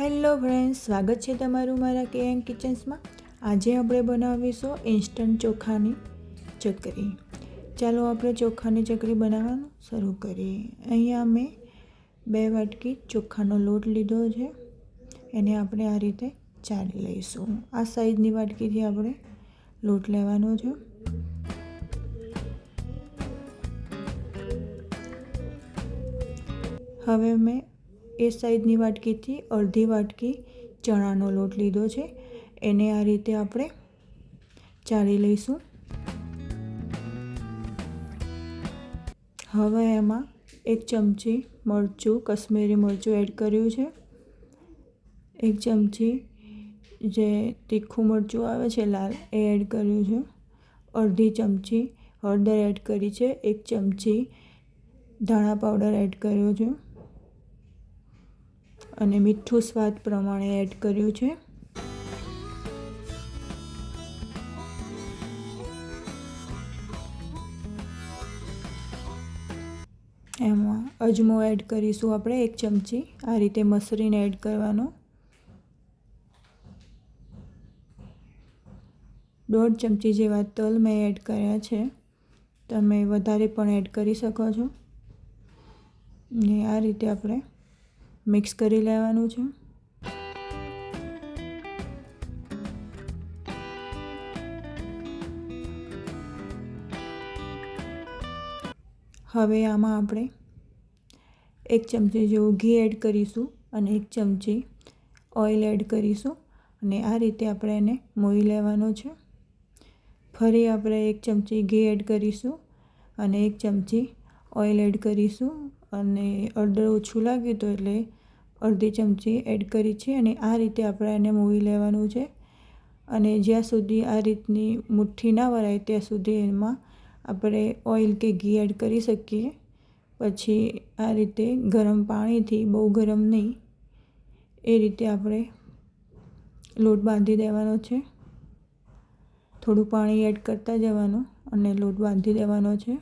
Hello friends, સ્વાગત છે તમારું મારા કે કિચન્સમાં. આજે આપણે બનાવીશું ઇન્સ્ટન્ટ ચોખાની ચકરી. ચાલો આપણે ચોખાની ચકરી બનાવવાનું શરૂ કરીએ. અહીંયા મેં બે વાટકી ચોખાનો લોટ લીધો છે. એને આપણે આ રીતે ચાળી લઈશું. આ સાઈઝની વાટકીથી આપણે લોટ લેવાનો છે. હવે મેં એ સાઈઝની વાટકીથી અડધી વાટકી ચણાનો લોટ લીધો છે. એને આ રીતે આપણે ચાળી લઈશું. હવે એમાં એક ચમચી મરચું, કશ્મીરી મરચું એડ કર્યું છે. એક ચમચી જે તીખું મરચું આવે છે લાલ, એ એડ કર્યું છે. અડધી ચમચી હળદર એડ કરી છે. એક ચમચી ધાણા પાવડર એડ કર્યો છે. અને મીઠું સ્વાદ પ્રમાણે એડ કર્યું છે. એમાં અજમો એડ કરીશું આપણે એક ચમચી, આ રીતે મસરીને એડ કરવાનો. દોઢ ચમચી જેવા તલ મેં એડ કર્યા છે. તમે વધારે પણ એડ કરી શકો છો. ને આ રીતે આપણે મિક્સ કરી લેવાનું છે. હવે આમાં આપણે એક ચમચી જેવું ઘી એડ કરીશું અને એક ચમચી ઓઇલ એડ કરીશું અને આ રીતે આપણે એને મોઈ લેવાનો છે. ફરી આપણે એક ચમચી ઘી એડ કરીશું અને એક ચમચી ઓઇલ એડ કરીશું અને અડદર ઓછું લાગ્યું હતું એટલે અડધી ચમચી એડ કરી છે અને આ રીતે આપણે એને મૂવી લેવાનું છે. અને જ્યાં સુધી આ રીતની મુઠ્ઠી ના વરાય ત્યાં સુધી એમાં આપણે ઓઇલ કે ઘી એડ કરી શકીએ. પછી આ રીતે ગરમ પાણીથી, બહુ ગરમ નહીં, એ રીતે આપણે લોટ બાંધી દેવાનો છે. થોડું પાણી એડ કરતા જવાનું અને લોટ બાંધી દેવાનો છે.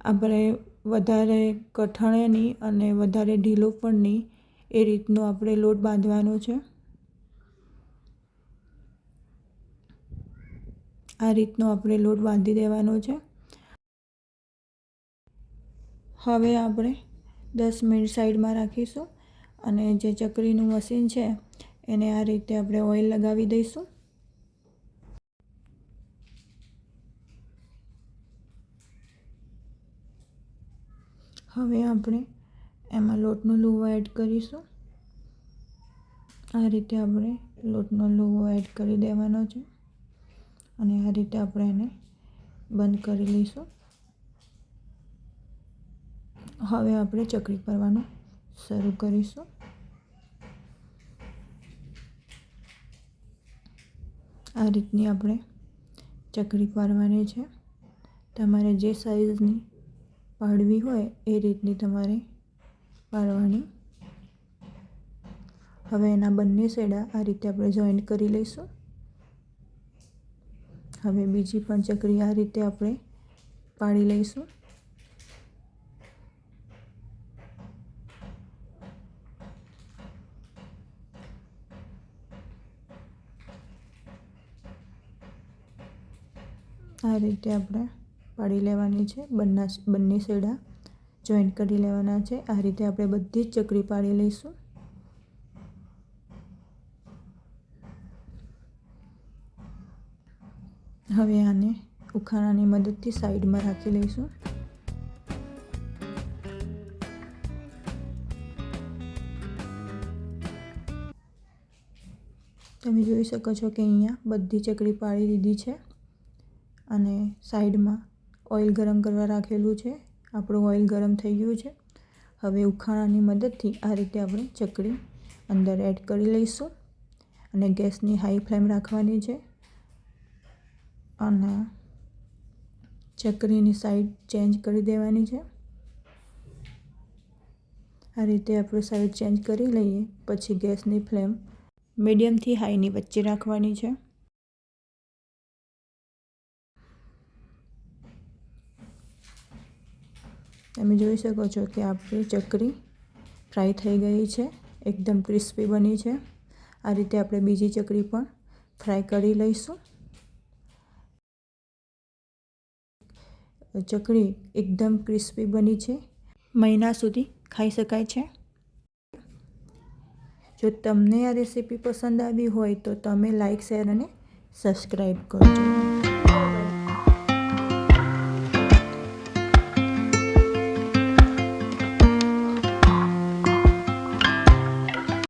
આપણે વધારે કઠણે નહીં અને વધારે ઢીલો પણ નહીં એ રીતનો આપણે લોટ બાંધવાનો છે. આ રીતનો આપણે લોટ બાંધી દેવાનો છે. હવે આપણે દસ મિનિટ સાઈડમાં રાખીશું અને જે ચકરીનું મશીન છે એને આ રીતે આપણે ઓઇલ લગાવી દઈશું. હવે આપણે એમાં લોટનો લોવો એડ કરીશું. આ રીતે આપણે લોટનો લોવો એડ કરી દેવાનો છે. અને આ રીતે આપણે એને બંધ કરી લઈશું. હવે આપણે ચકરી કરવાનું શરૂ કરીશું. આ રીતની આપણે ચકરી પાડવાની છે. તમારે જે સાઈઝની પાડવી હોય એ રીતની તમારે પાડવાની. હવે એના બંને સેડા આ રીતે આપણે જોઈન્ટ કરી લઈશું. હવે બીજી પણ ચકરી આ રીતે આપણે પાડી લઈશું. આ રીતે આપણે પાડી લેવાની છે. બંને બંને સેડા જોઈન્ટ કરી લેવાના છે. આ રીતે આપણે બધી જ ચકરી પાડી લઈશું. હવે આને ઉખાણાની મદદથી સાઈડમાં રાખી લઈશું. તમે જોઈ શકો છો કે અહીંયા બધી ચકરી પાડી દીધી છે. અને સાઈડમાં ઓઇલ ગરમ કરવા રાખેલું છે. આપણું ઓઇલ ગરમ થઈ ગયું છે. હવે ઉખાણાની મદદથી આ રીતે આપણે ચકડી અંદર એડ કરી લઈશું અને ગેસની હાઈ ફ્લેમ રાખવાની છે. અને ચકરીની સાઈડ ચેન્જ કરી દેવાની છે. આ રીતે આપણે સાઈડ ચેન્જ કરી લઈએ, પછી ગેસની ફ્લેમ મીડિયમથી હાઈની વચ્ચે રાખવાની છે. તમે જોઈ શકો છો કે આપણી ચકરી ફ્રાય થઈ ગઈ છે, એકદમ ક્રિસ્પી બની છે. આ રીતે આપણે બીજી ચકરી પણ ફ્રાય કરી લઈશું. ચકરી એકદમ ક્રિસ્પી બની છે. મહિના સુધી ખાઈ શકાય છે. જો તમને આ રેસીપી પસંદ આવી હોય તો તમે લાઈક, શેર અને સબસ્ક્રાઈબ કરજો.